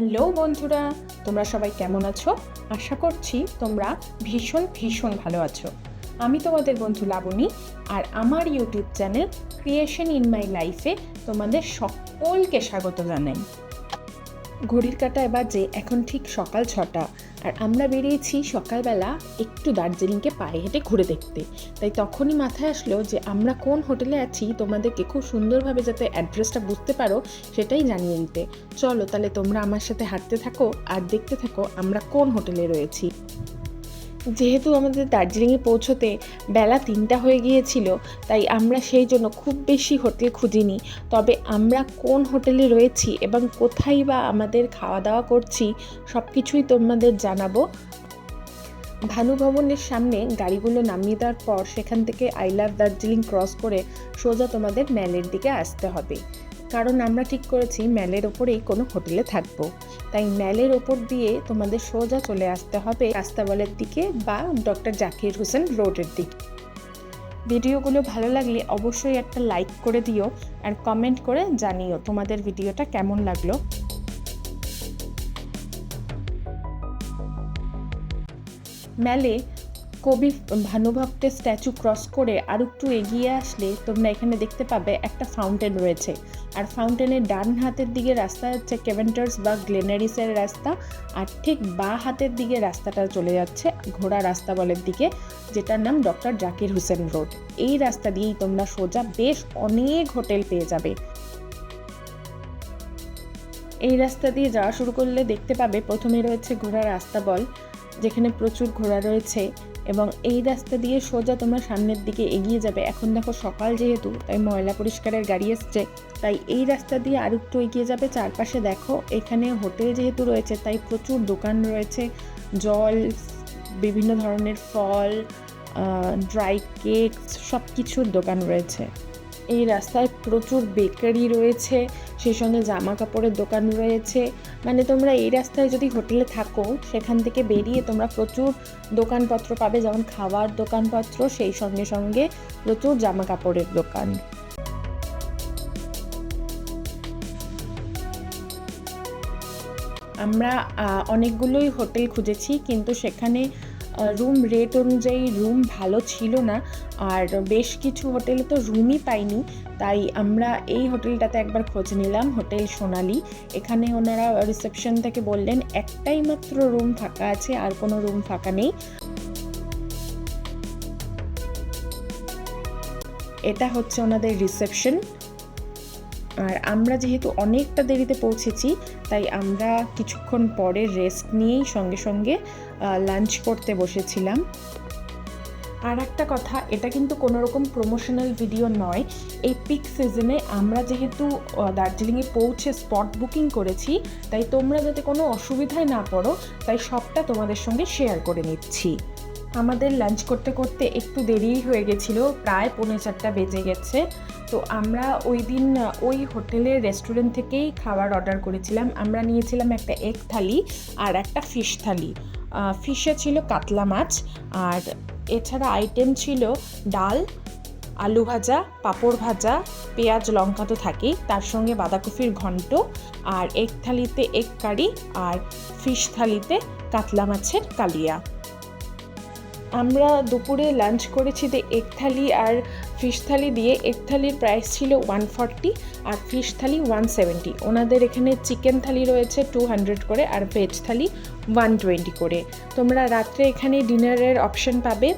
Hello বন্ধুরা, তোমরা সবাই কেমন আছো? আশা করছি তোমরা ভীষণ ভীষণ ভালো আছো। আমি তোমাদের বন্ধু লাবণী আর আমার YouTube channel creation in my লাইফে তোমাদের সকলকে স্বাগত জানাই। ঘড়ির কাটায় বাজে এখন ঠিক সকাল ছটা। আর আমরা বেরিয়েছি সকালবেলা একটু দার্জিলিংকে পায়ে হেঁটে ঘুরে দেখতে। তাই তখনই মাথায় আসলো যে আমরা কোন হোটেলে আছি, তোমাদেরকে খুব সুন্দরভাবে যাতে অ্যাড্রেসটা বুঝতে পারো, সেটাই জানিয়ে নিতে। চলো তাহলে তোমরা আমার সাথে হাঁটতে থাকো আর দেখতে থাকো আমরা কোন হোটেলে রয়েছি। যেহেতু আমাদের দার্জিলিংয়ে পৌঁছতে বেলা তিনটা হয়ে গিয়েছিল, তাই আমরা সেই জন্য খুব বেশি হোটেল খুঁজিনি। তবে আমরা কোন হোটেলে রয়েছি এবং কোথায় বা আমাদের খাওয়া দাওয়া করছি সব কিছুই তোমাদের জানাব। ভানু ভবনের সামনে গাড়িগুলো নামিয়ে দেওয়ার পর সেখান থেকে আই লাভ দার্জিলিং ক্রস করে সোজা তোমাদের ম্যালের দিকে আসতে হবে। কারণ আমরা ঠিক করেছি ম্যালের ওপরেই কোনো হোটেলে থাকব। তাই ম্যালের ওপর দিয়ে তোমাদের সোজা চলে আসতে হবে রাস্তাবলের দিকে বা ডক্টর জাকির হোসেন রোডের দিকে। ভিডিওগুলো ভালো লাগলে অবশ্যই একটা লাইক করে দিও আর কমেন্ট করে জানিও তোমাদের ভিডিওটা কেমন লাগল। ম্যালে কবি ভানুভক্তের স্ট্যাচু ক্রস করে আর একটু এগিয়ে আসলে তোমরা এখানে দেখতে পাবে একটা ফাউন্টেন রয়েছে। আর ফাউন্টেনের ডান হাতের দিকে রাস্তা হচ্ছে কেভেন্টার্স বা গ্লেনারিসের রাস্তা আর ঠিক বা হাতের দিকে রাস্তাটা চলে যাচ্ছে ঘোড়া রাস্তা বলের দিকে, যেটার নাম ডক্টর জাকির হোসেন রোড এই রাস্তা দিয়েই তোমরা সোজা বেশ অনেক হোটেল পেয়ে যাবে। এই রাস্তা দিয়ে যাওয়া শুরু করলে দেখতে পাবে প্রথমে রয়েছে ঘোড়া রাস্তা বল, যেখানে প্রচুর ঘোড়া রয়েছে। এবং এই রাস্তা দিয়ে সোজা তোমরা সামনের দিকে এগিয়ে যাবে। এখন দেখো সকাল যেহেতু, তাই ময়লা পরিষ্কারের গাড়ি এসছে। তাই এই রাস্তা দিয়ে আর একটু এগিয়ে যাবে। চারপাশে দেখো, এখানে হোটেল যেহেতু রয়েছে, তাই প্রচুর দোকান রয়েছে। জল, বিভিন্ন ধরনের ফল ড্রাই কেক সব কিছুর দোকান রয়েছে। এই রাস্তায় প্রচুর বেকারি রয়েছে, সেই সঙ্গে জামা কাপড়ের দোকান রয়েছে। মানে তোমরা এই রাস্তায় যদি হোটেলে থাকো, সেখান থেকে বেরিয়ে তোমরা প্রচুর দোকানপত্র পাবে, যেমন খাওয়ার দোকানপত্র, সেই সঙ্গে সঙ্গে প্রচুর জামা কাপড়ের দোকান। আমরা অনেকগুলোই হোটেল খুঁজেছি, কিন্তু সেখানে রুম রেট অনুযায়ী রুম ভালো ছিল না। আর বেশ কিছু হোটেলে তো রুমই পাইনি। তাই আমরা এই হোটেলটাতে একবার খোঁজ নিলাম, হোটেল সোনালি। এখানে ওনারা রিসেপশন থেকে বললেন, একটাই মাত্র রুম ফাঁকা আছে, আর কোনো রুম ফাঁকা নেই। এটা হচ্ছে ওনাদের রিসেপশন আর আমরা যেহেতু অনেকটা দেরিতে পৌঁছেছি, তাই আমরা কিছুক্ষণ পরে রেস্ট নিয়েই সঙ্গে সঙ্গে লাঞ্চ করতে বসেছিলাম। আর একটা কথা, এটা কিন্তু কোনো রকম প্রমোশনাল ভিডিও নয়। এই পিক সিজনে আমরা যেহেতু দার্জিলিংয়ে পৌঁছে স্পট বুকিং করেছি, তাই তোমরা যাতে কোনো অসুবিধায় না পড়ো, তাই সবটা তোমাদের সঙ্গে শেয়ার করে নিচ্ছি। আমাদের লাঞ্চ করতে করতে একটু দেরিই হয়ে গেছিল, প্রায় পৌনে চারটা বেজে গেছে। তো আমরা ওই দিন, ওই হোটেলের রেস্টুরেন্ট থেকেই খাবার অর্ডার করেছিলাম। আমরা নিয়েছিলাম একটা এগ থালি আর একটা ফিশ থালি। ফিশে ছিল কাতলা মাছ আর এছাড়া আইটেম ছিল ডাল, আলু ভাজা, পাঁপড় ভাজা, পেঁয়াজ, লঙ্কা তো থাকেই। তার সঙ্গে বাঁধাকপির ঘন্ট আর এগ থালিতে এগ কারি আর ফিশ থালিতে কাতলা মাছের কালিয়া। আমরা দুপুরে লাঞ্চ করেছি যে এক থালি আর ফিশ থালি দিয়ে এক থালির প্রাইস ছিল ওয়ান ফর্টি আর ফিশ থালি ওয়ান সেভেন্টি ওনাদের এখানে চিকেন থালি রয়েছে টু হান্ড্রেড করে আর ভেজ থালি ওয়ান টোয়েন্টি করে। তোমরা রাত্রে এখানে ডিনারের অপশন পাবে।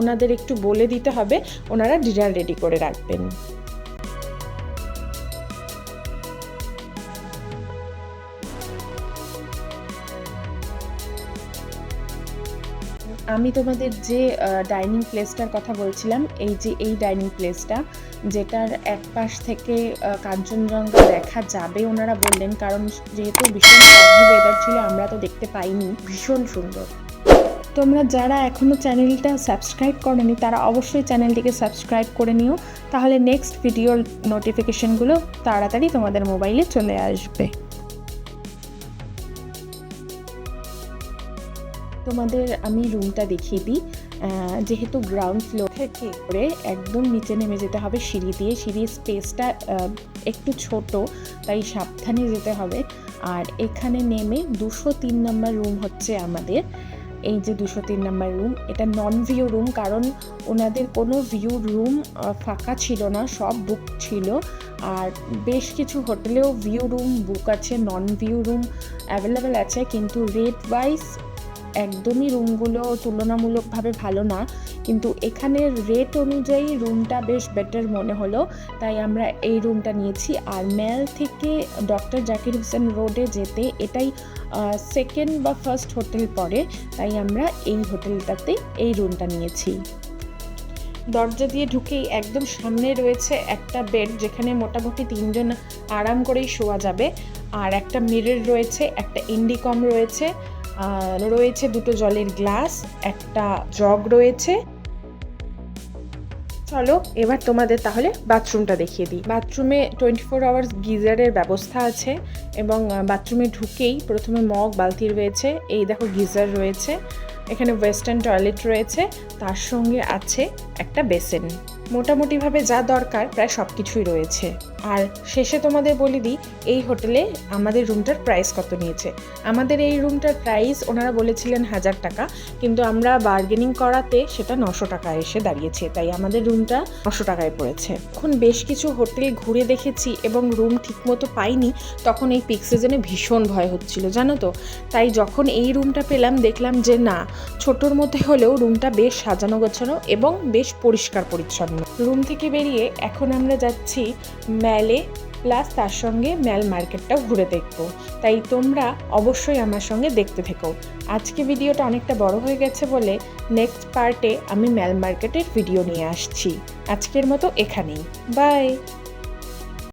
ওনাদের একটু বলে দিতে হবে, ওনারা ডিনার রেডি করে রাখবেন। আমি তোমাদের যে ডাইনিং প্লেসটার কথা বলছিলাম, এই যে, এই ডাইনিং প্লেসটা যেটার এক পাশ থেকে কাঞ্চনজঙ্ঘা দেখা যাবে ওনারা বললেন, কারণ যেহেতু ভীষণ ওয়েদার ছিল, আমরা তো দেখতে পাইনি, ভীষণ সুন্দর। তোমরা যারা এখনও চ্যানেলটা সাবস্ক্রাইব করনি, তারা অবশ্যই চ্যানেলটিকে সাবস্ক্রাইব করে নিও, তাহলে নেক্সট ভিডিওর নোটিফিকেশনগুলো তাড়াতাড়ি তোমাদের মোবাইলে চলে আসবে। তোমাদের আমি রুমটা দেখিয়ে দিই। যেহেতু গ্রাউন্ড ফ্লোর থেকে করে একদম নিচে নেমে যেতে হবে সিঁড়ি দিয়ে। সিঁড়ির স্পেসটা একটু ছোট, তাই সাবধানে যেতে হবে। আর এখানে নেমে দুশো তিন নম্বর রুম হচ্ছে আমাদের। এই যে দুশো তিন নাম্বার রুম এটা নন ভিউ রুম কারণ ওনাদের কোনো ভিউ রুম ফাঁকা ছিল না, সব বুক ছিল। আর বেশ কিছু হোটেলেও ভিউ রুম বুক আছে নন ভিউ রুম অ্যাভেলেবেল আছে, কিন্তু রেট ওয়াইজ একদমই রুমগুলো তুলনামূলকভাবে ভালো না। কিন্তু এখানে রেট অনুযায়ী রুমটা বেশ বেটার মনে হলো। তাই আমরা এই রুমটা নিয়েছি। আর মেল থেকে ডক্টর জাকির হোসেন রোডে যেতে এটাই সেকেন্ড বা ফার্স্ট হোটেল পড়ে। তাই আমরা এই হোটেলটাতে এই রুমটা নিয়েছি। দরজা দিয়ে ঢুকেই একদম সামনে রয়েছে একটা বেড যেখানে মোটামুটি তিনজন আরাম করেই শোয়া যাবে। আর একটা মিরর রয়েছে, একটা ইন্ডিকম রয়েছে। রয়েছে দুটো জলের গ্লাস, একটা জগ রয়েছে। চলো, এবার তোমাদের তাহলে বাথরুমটা দেখিয়ে দিই। বাথরুমে টোয়েন্টি ফোর আওয়ার্স গিজারের ব্যবস্থা আছে এবং বাথরুমে ঢুকেই প্রথমে মগ, বালতি রয়েছে, এই দেখো গিজার রয়েছে, এখানে ওয়েস্টার্ন টয়লেট রয়েছে, তার সঙ্গে আছে একটা বেসিন। মোটামুটিভাবে যা দরকার, প্রায় সব কিছুই রয়েছে। আর শেষে তোমাদের বলে দিই, এই হোটেলে আমাদের রুমটার প্রাইস কত নিয়েছে। আমাদের এই রুমটার প্রাইস ওনারা বলেছিলেন হাজার টাকা, কিন্তু আমরা বার্গেনিং করাতে সেটা নশো টাকা এসে দাঁড়িয়েছে, তাই আমাদের রুমটা নশো টাকায় পড়েছে। এখন বেশ কিছু হোটেল ঘুরে দেখেছি এবং রুম ঠিকমতো পাইনি, তখন এই পিক সিজনে ভীষণ ভয় হচ্ছিল, জানো তো? তাই যখন এই রুমটা পেলাম, দেখলাম যে না, ছোটোর মধ্যে হলেও রুমটা বেশ সাজানো গোছানো এবং বেশ পরিষ্কার পরিচ্ছন্ন। রুম থেকে বেরিয়ে এখন আমরা যাচ্ছি ম্যালে প্লাস তার সঙ্গে ম্যাল মার্কেটটাও ঘুরে দেখব। তাই তোমরা অবশ্যই আমার সঙ্গে দেখতে থেকো। আজকে ভিডিওটা অনেকটা বড় হয়ে গেছে বলে নেক্সট পার্টে আমি ম্যাল মার্কেটের ভিডিও নিয়ে আসছি। আজকের মতো এখানেই। বাই